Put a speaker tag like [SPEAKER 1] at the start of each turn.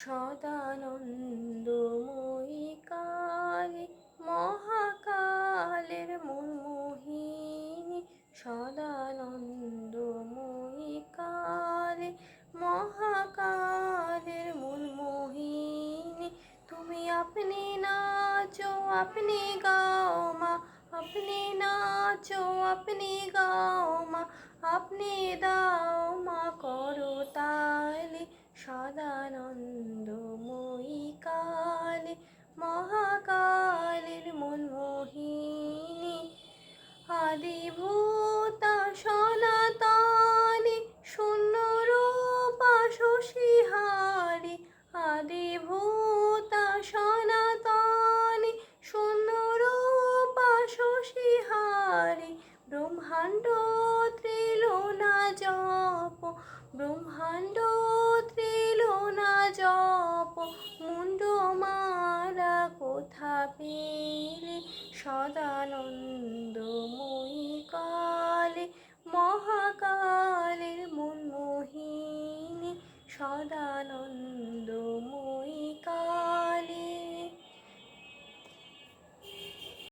[SPEAKER 1] সদানন্দময়ী কালী মহাকালের মনমোহিনী সদানন্দময়ী কালী মহাকালের মনমোহিনী। তুমি আপনি নাচো, আপনি গাও মা, আপনি নাচো, আপনি গাও মা, আপনি দাও মহাকালের মনমোহিনী আদিভূতা সনাতনী শূন্য রূপা শশীহারি, আদিভূতা সনাতনী শূন্য রূপা শশীহারি, ব্রহ্মাণ্ড ত্রিলোনা জপ, ব্রহ্মাণ্ড কোথা পেলে সদানন্দময়ী কালে মহাকালের মনমোহিনী সদানন্দ